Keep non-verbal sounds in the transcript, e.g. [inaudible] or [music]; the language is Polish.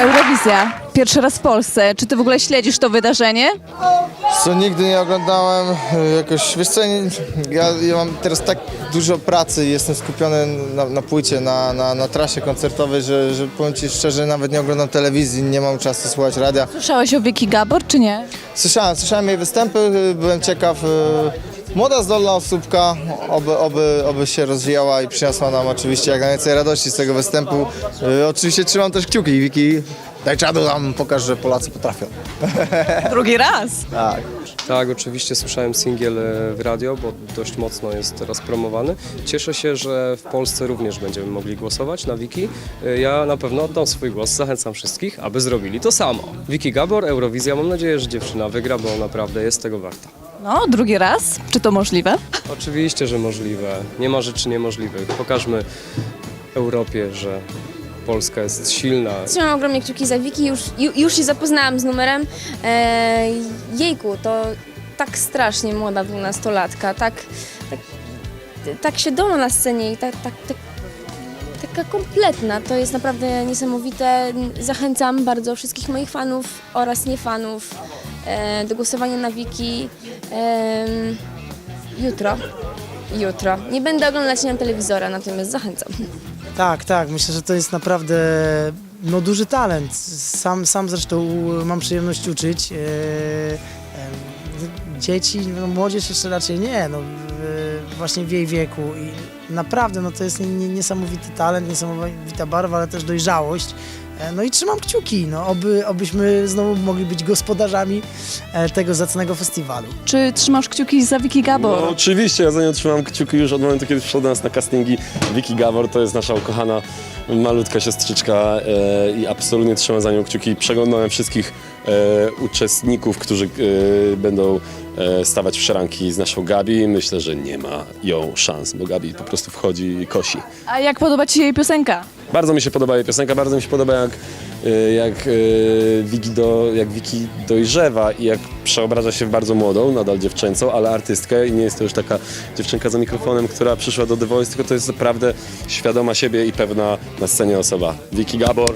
Eurowizja. Pierwszy raz w Polsce. Czy ty w ogóle śledzisz to wydarzenie? Co nigdy nie oglądałem, y, jakoś, wiesz co, nie- ja, ja mam teraz tak dużo pracy i jestem skupiony na, na płycie, na, na, na trasie koncertowej, że, że powiem Ci szczerze, nawet nie oglądam telewizji, nie mam czasu słuchać radia. Słyszałeś o Vicky Gabor, czy nie? Słyszałem, słyszałem jej występy, y, byłem ciekaw. y, Młoda, zdolna osóbka, oby, oby, oby się rozwijała i przyniosła nam oczywiście jak najwięcej radości z tego występu. Y, Oczywiście trzymam też kciuki, Wiki. Daj czadu nam, pokaż, że Polacy potrafią. [laughs] Drugi raz. Tak. Tak, oczywiście słyszałem singiel e, w radio, bo dość mocno jest teraz promowany. Cieszę się, że w Polsce również będziemy mogli głosować na Wiki. E, Ja na pewno oddam swój głos, zachęcam wszystkich, aby zrobili to samo. Wiki Gabor, Eurowizja, mam nadzieję, że dziewczyna wygra, bo naprawdę jest tego warta. No, drugi raz. Czy to możliwe? Oczywiście, że możliwe. Nie ma rzeczy niemożliwych. Pokażmy Europie, że Polska jest silna. Trzymam ogromnie kciuki za Wiki, już, ju- już się zapoznałam z numerem. E, jejku, to tak strasznie młoda dwunastolatka, tak, tak, tak świadoma na scenie i tak, tak, tak, taka kompletna. To jest naprawdę niesamowite. Zachęcam bardzo wszystkich moich fanów oraz niefanów e, do głosowania na Wiki jutro. Jutro. Nie będę oglądać na telewizora, natomiast zachęcam. Tak, tak. Myślę, że to jest naprawdę no, duży talent. Sam, sam zresztą mam przyjemność uczyć. E, dzieci, no, młodzież jeszcze raczej nie, no, właśnie w jej wieku. I naprawdę no, to jest nie- niesamowity talent, niesamowita barwa, ale też dojrzałość. E, No i trzymam kciuki, no, oby, obyśmy znowu mogli być gospodarzami e, tego zacnego festiwalu. Czy trzymasz kciuki za Vicky Gabor? No, oczywiście, ja za nią trzymam kciuki już od momentu, kiedy przyszła do nas na castingi. Vicky Gabor to jest nasza ukochana malutka siostrzyczka e, i absolutnie trzymam za nią kciuki. Przeglądałem wszystkich e, uczestników, którzy e, będą e, stawać w szranki z naszą Gabi. Myślę, że nie ma ją szans, bo Gabi po prostu wchodzi i kosi. A jak podoba ci się jej piosenka? Bardzo mi się podoba jej piosenka, bardzo mi się podoba jak, y, jak, y, Wiki do, jak Wiki dojrzewa i jak przeobraża się w bardzo młodą, nadal dziewczęcą, ale artystkę i nie jest to już taka dziewczynka za mikrofonem, która przyszła do The Voice, tylko to jest naprawdę świadoma siebie i pewna na scenie osoba. Wiki Gabor,